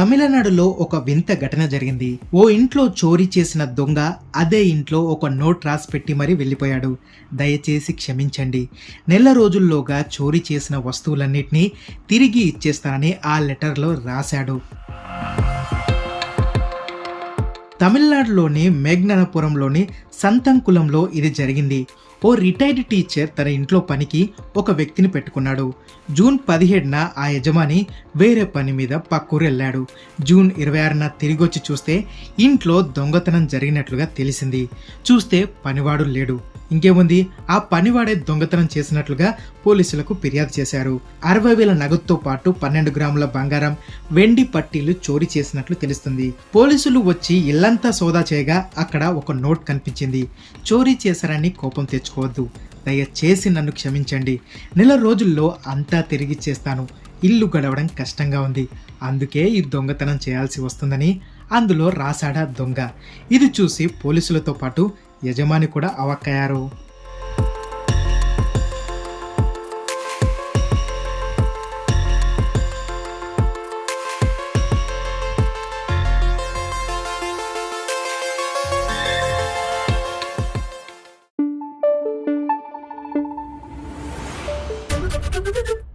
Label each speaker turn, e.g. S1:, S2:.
S1: తమిళనాడులో ఒక వింత ఘటన జరిగింది. ఓ ఇంట్లో చోరీ చేసిన దొంగ అదే ఇంట్లో ఒక నోట్ రాసి పెట్టి మరీ వెళ్ళిపోయాడు. దయచేసి క్షమించండి. నెల రోజుల్లోగా చోరీ చేసిన వస్తువులన్నింటినీ తిరిగి ఇచ్చేస్తానని ఆ లెటర్లో రాశాడు. తమిళనాడులోని మేఘ్ననపురంలోని సంతంకులంలో ఇది జరిగింది. ఓ రిటైర్డ్ టీచర్ తన ఇంట్లో పనికి ఒక వ్యక్తిని పెట్టుకున్నాడు. జూన్ పదిహేడున ఆ యజమాని వేరే పని మీద పక్కూరు వెళ్ళాడు జూన్ ఇరవై ఆరున తిరిగి వచ్చి చూస్తే ఇంట్లో దొంగతనం జరిగినట్లుగా తెలిసింది. చూస్తే పనివాడు లేడు. ఇంకేముంది? ఆ పనివాడే దొంగతనం చేసినట్లుగా పోలీసులకు ఫిర్యాదు చేశారు. అరవై వేల నగదుతో పాటు పన్నెండు గ్రాముల బంగారం వెండి పట్టీలు చోరీ చేసినట్లు తెలుస్తుంది. పోలీసులు వచ్చి ఇల్లంతా సోదా చేయగా అక్కడ ఒక నోట్ కనిపించింది. చోరీ చేశారని కోపం తెచ్చుకోవద్దు. దయచేసి నన్ను క్షమించండి. నెల రోజుల్లో అంతా తిరిగిచ్చేస్తాను ఇల్లు గడవడం కష్టంగా ఉంది. అందుకే ఈ దొంగతనం చేయాల్సి వస్తుందని అందులో రాశాడా దొంగ. ఇది చూసి పోలీసులతో పాటు యజమాని కూడా అవక్కయ్యారు Thank you.